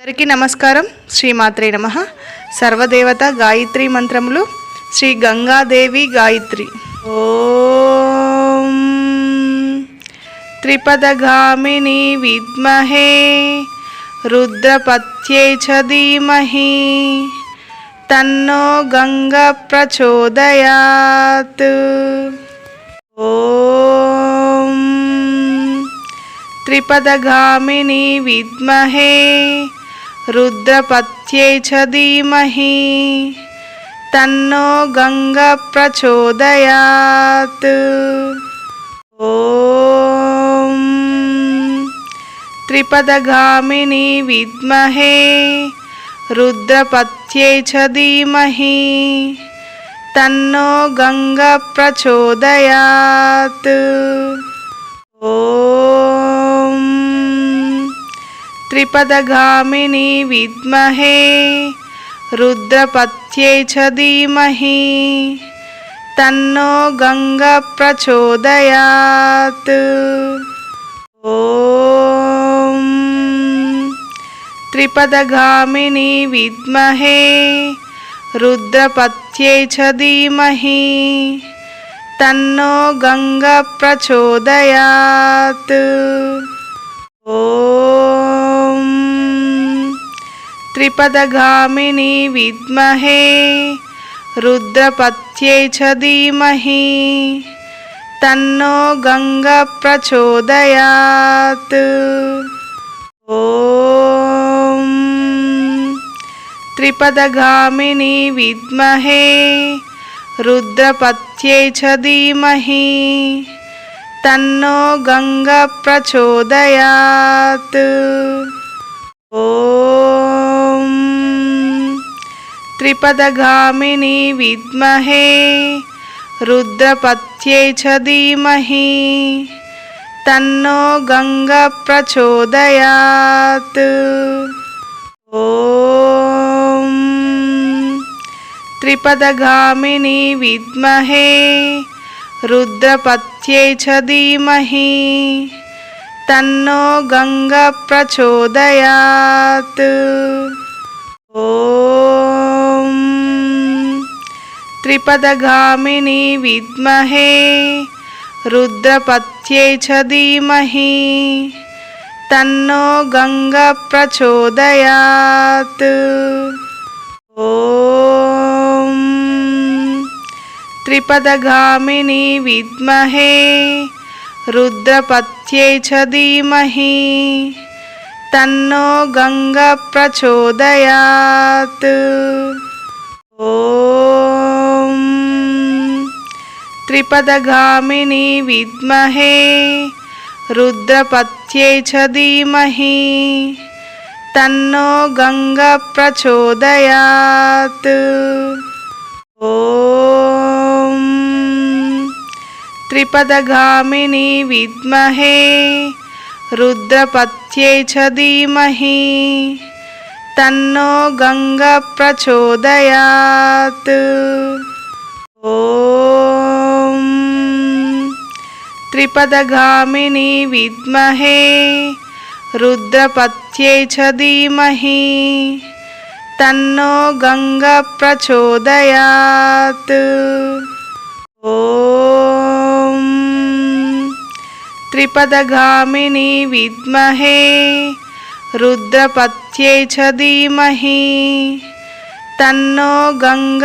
అందరికీ నమస్కారం. శ్రీమాత్రే నమ. సర్వదేవత గాయత్రి మంత్రములు శ్రీ గంగాదేవి గాయత్రి. ఓం త్రిపదగామిని విద్మహే రుద్రపత్యే చ ధీమహి తన్నో గంగ ప్రచోదయాత్. ఓం త్రిపదగామిని విద్మహే रुद्रपत्ये च धीमहि। तन्नो गङ्ग प्रचोदयात्। ॐ त्रिपदगामिनी विद्महे। रुद्रपत्ये च धीमहि। तन्नो गङ्ग प्रचोदयात्। ॐ త్రిపదగామిని విద్మహే రుద్రపత్యే చ ధీమహి తన్నో గంగ ప్రచోదయాత్. ఓం త్రిపదగామిని విద్మహే రుద్రపత్యే చ ధీమహి తన్నో గంగ ప్రచోదయాత్. త్రిపదగామిని విద్మహే రుద్రపత్యే చ ధీమహి తన్నో గంగ ప్రచోదయాత్ ఓం త్రిపదగామిని విద్మహే రుద్రపత్యే చ ధీమహి తన్నో గంగ ప్రచోదయాత్ त्रिपदगामिनी विद्महे रुद्रपत्ये च धीमहि तन्नो गङ्ग प्रचोदयात् ॐ त्रिपदगामिनी विद्महे रुद्रपत्ये च धीमहि तन्नो गङ्ग त्रिपदगामिनी विद्महे रुद्रपत्ये च धीमहि तन्नो गङ्ग प्रचोदयात् ॐ त्रिपदगामिनी विद्महे रुद्रपत्ये च धीमहि तन्नो गङ्ग प्रचोदयात् ॐ त्रिपदगामिनी विद्महे, रुद्रपत्ये च धीमहि, तन्नो गङ्ग प्रचोदयात्। ॐ त्रिपदगामिनी विद्महे, रुद्रपत्ये च धीमहि, तन्नो गङ्ग प्रचोदयात्। ॐ त्रिपदगामिनी विद्महे रुद्रपत्ये च धीमहि तन्नो गङ्ग प्रचोदयात् ॐ त्रिपदगामिनी विद्महे रुद्रपत्ये च धीमहि तन्नो गङ्ग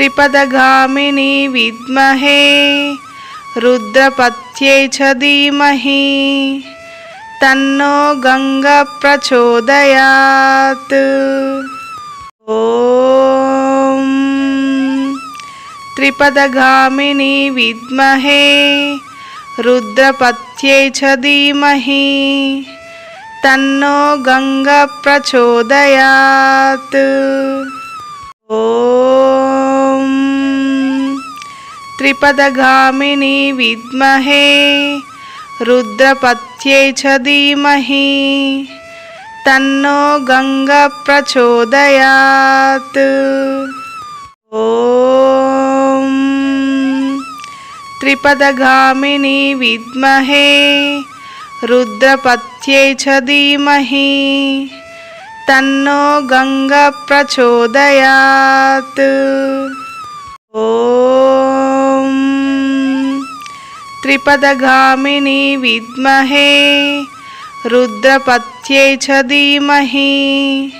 త్రిపదగామిని విద్మహే రుద్రపత్యే చ ధీమహి తన్నో గంగ ప్రచోదయాత్ ఓం త్రిపదగామిని విద్మహే రుద్రపత్యే చ ధీమహి తన్నో గంగ ప్రచోదయాత్ त्रिपदगामिनी विद्महे रुद्रपत्ये च धीमहि तन्नो गङ्ग प्रचोदयात् ॐ त्रिपदगामिनी विद्महे रुद्रपत्यै च धीमहि तन्नो गङ्गा प्रचोदयात् ॐ त्रिपदगामिनी विद्महे, रुद्रपत्यै च धीमहि,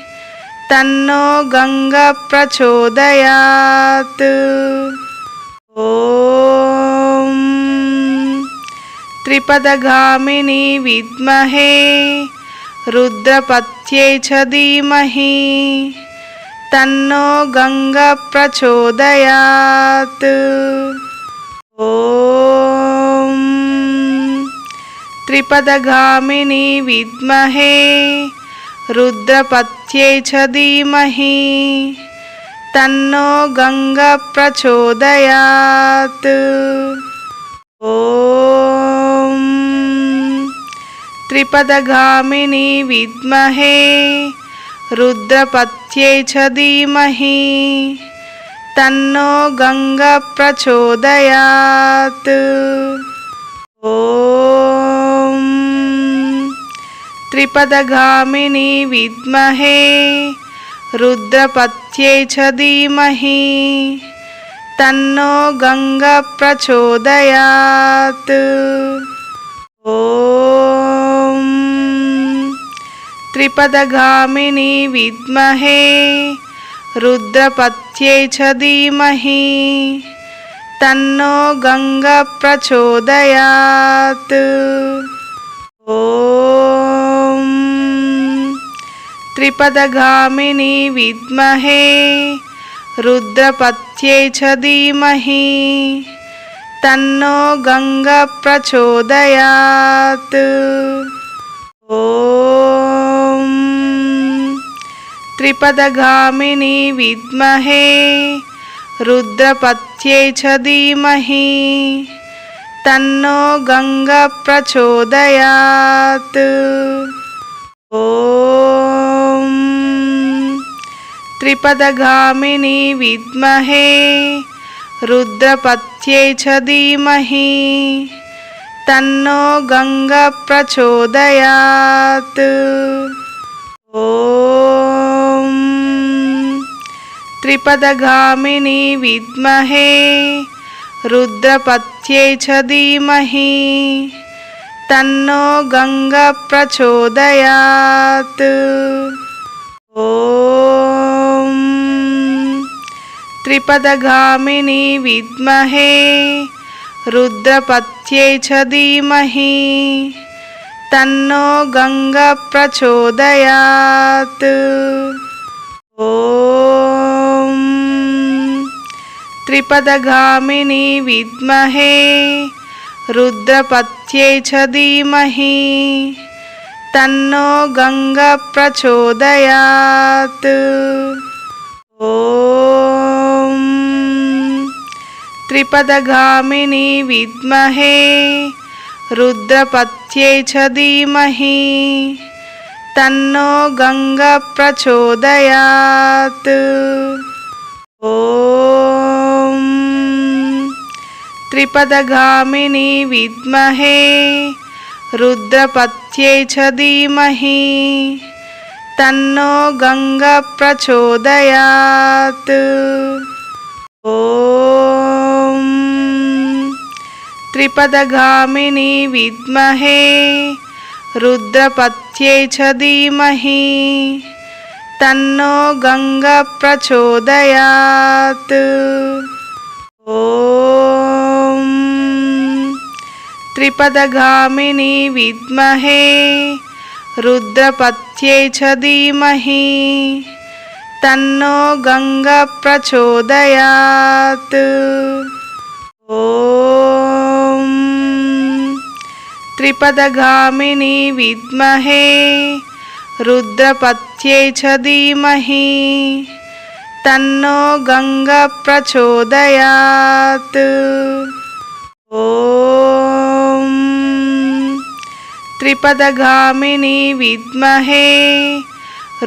तन्नो गङ्गा प्रचोदयात्। ॐ त्रिपदगामिनी विद्महे, रुद्रपत्यै च धीमहि, तन्नो गङ्गा प्रचोदयात्। ॐ त्रिपदगामिनी विद्महे, रुद्रपत्यै च धीमहि, तन्नो गङ्गा प्रचोदयात्। ॐ त्रिपदगामिनी विद्महे, रुद्रपत्यै च धीमहि, तन्नो गङ्गा प्रचोदयात्। ॐ త్రిపదగామిని విద్మహే రుద్రపత్యే చ ధీమహి తన్నో గంగ ప్రచోదయాత్ ఓం త్రిపదగామిని విద్మహే రుద్రపత్యే చ ధీమహి తన్నో గంగ ప్రచోదయాత్ ॐ त्रिपदगामिनी विद्महे रुद्रपत्यै च धीमहि तन्नो गङ्गा प्रचोदयात्। ॐ त्रिपदगामिनी विद्महे रुद्रपत्यै च धीमहि తన్నో గంగ ప్రచోదయాత్. ఓం త్రిపదగామిని విద్మహే రుద్రపత్యై చ ధీమహి. తన్నో గంగ ప్రచోదయాత్. ఓం త్రిపదగామిని విద్మహే रुद्रपत्यै च धीमहि। तन्नो गङ्गा प्रचोदयात्। ॐ त्रिपदगामिनी विद्महे। रुद्रपत्यै च धीमहि। तन्नो गङ्गा प्रचोदयात्। ॐ త్రిపదగామిని విద్మహే రుద్రపత్యై చ ధీమహి తన్నో గంగ ప్రచోదయాత్ ఓం త్రిపదగామిని విద్మహే రుద్రపత్యై చ ధీమహి తన్నో గంగ ప్రచోదయాత్ ఓం త్రిపదగామిని విద్మహే రుద్రపత్యే చ ధీమహి తన్నో గంగ ప్రచోదయాత్ ఓం త్రిపదగామిని విద్మహే రుద్రపత్యే చ ధీమహి తన్నో గంగ ప్రచోదయాత్ त्रिपदगामिनी विद्महे, रुद्रपत्यै च धीमहि, तन्नो गङ्गा प्रचोदयात्। ॐ त्रिपदगामिनी विद्महे, रुद्रपत्यै च धीमहि, तन्नो गङ्गा प्रचोदयात्। ॐ త్రిపదగామిని విద్మహే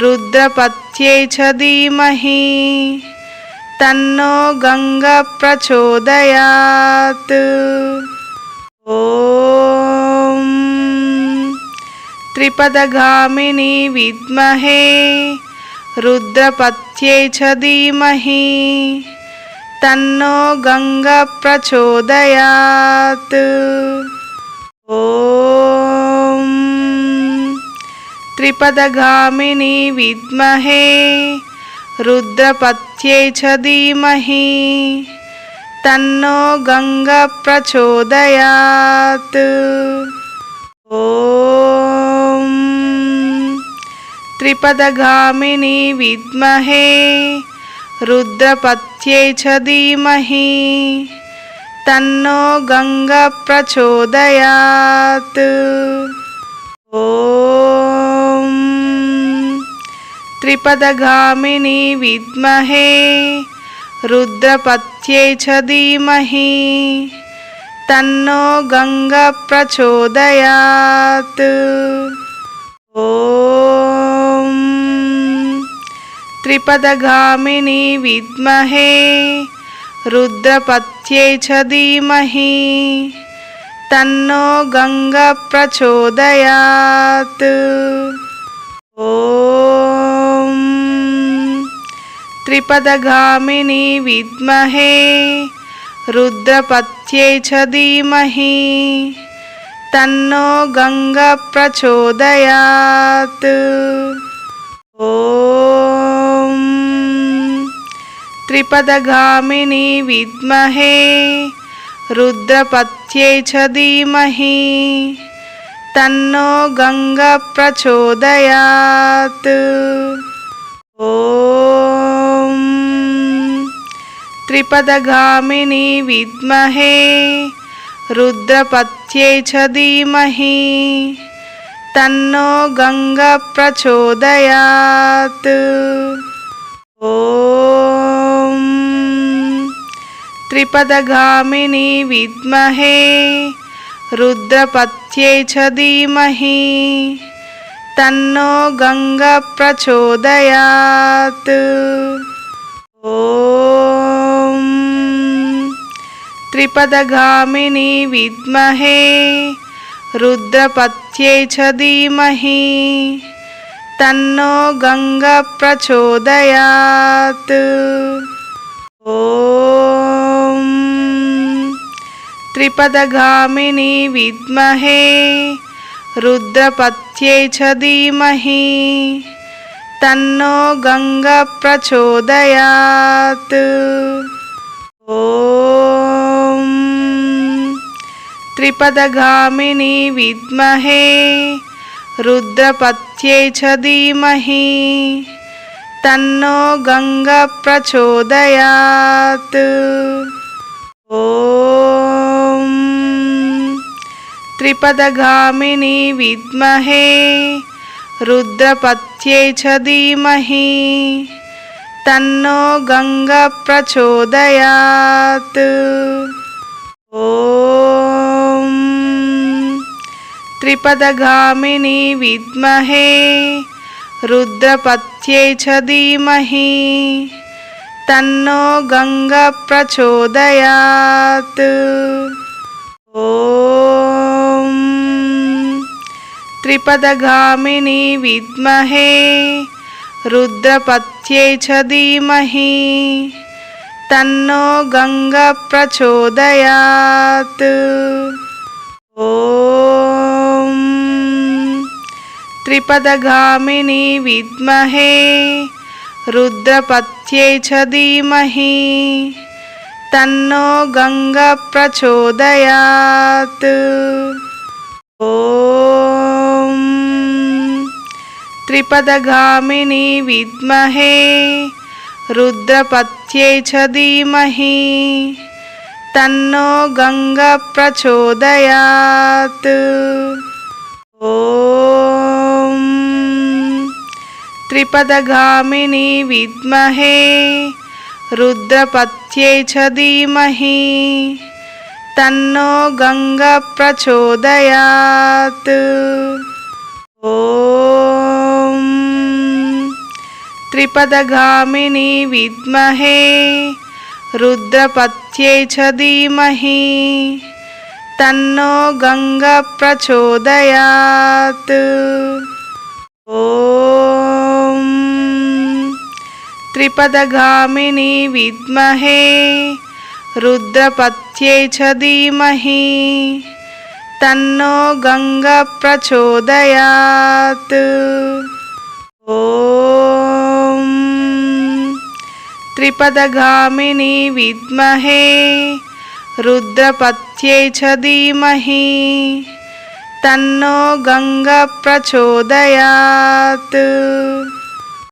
రుద్రపత్యే చ ధీమహి తన్నో గంగ ప్రచోదయాత్ ఓం త్రిపదగామిని విద్మహే రుద్రపత్యే చ ధీమహి తన్నో గంగ ప్రచోదయాత్ త్రిపదగామిని విద్మహే రుద్రపత్యే చ ధీమహి తన్నో గంగ ప్రచోదయాత్ ఓం త్రిపదగామిని విద్మహే రుద్రపత్యే చ ధీమహి తన్నో గంగ ప్రచోదయాత్ ఓం త్రిపదగామిని విద్మహే రుద్రపత్యే చ ధీమహి తన్నో గంగ ప్రచోదయాత్ ఓం త్రిపదగామిని విద్మహే రుద్రపత్యే చ ధీమహి తన్నో గంగ ప్రచోదయాత్ ఓం त्रिपदगामिनी विद्महे रुद्रपत्ये च धीमहि तन्नो गङ्गप्रचोदयात् ॐ त्रिपदगामिनी विद्महे रुद्रपत्ये च धीमहि तन्नो गङ्गप्रचोदयात् ॐ త్రిపదగామిని విద్మహే రుద్రపత్యే చ ధీమహి తన్నో గంగ ప్రచోదయాత్ ఓం త్రిపదగామిని విద్మహే రుద్రపత్యే చ ధీమహి తన్నో గంగ ప్రచోదయాత్ త్రిపదగామిని విద్మహే రుద్రపత్యే చ ధీమహి తన్నో గంగ ప్రచోదయాత్ ఓం త్రిపదగామిని విద్మహే రుద్రపత్యే చ ధీమహి తన్నో గంగ ప్రచోదయాత్ ఓం త్రిపదగామిని విద్మహే రుద్రపత్యే చ ధీమహి తన్నో గంగ ప్రచోదయాత్ ఓం త్రిపదగామిని విద్మహే రుద్రపత్యే చ ధీమహి తన్నో గంగ ప్రచోదయాత్ ఓం త్రిపదగామిని విద్మహే రుద్రపత్యే చ ధీమహి తన్నో గంగ ప్రచోదయాత్ ఓం త్రిపదగామిని విద్మహే రుద్రపత్యే చ ధీమహి త్రిపదగామిని విద్మహే రుద్రపత్యే చ ధీమహి తన్నో గంగ ప్రచోదయాత్ ఓం త్రిపదగామిని విద్మహే రుద్రపత్యే చ ధీమహి తన్నో ॐ त्रिपदगामिनि विद्महे रुद्रपत्यै च धीमहि तन्नो गङ्गप्रचोदयात् ॐ ॐिपदघामिनि विद्महे रुद्रपत्यै च धीमहि। తన్నో గంగ ప్రచోదయాత్. ఓం త్రిపదగామిని విద్మహే రుద్రపత్యే చ ధీమహి. తన్నో గంగ ప్రచోదయాత్. త్రిపదగామిని విద్మహే रुद्रपत्यै च धीमहि। तन्नो गङ्गा प्रचोदयात्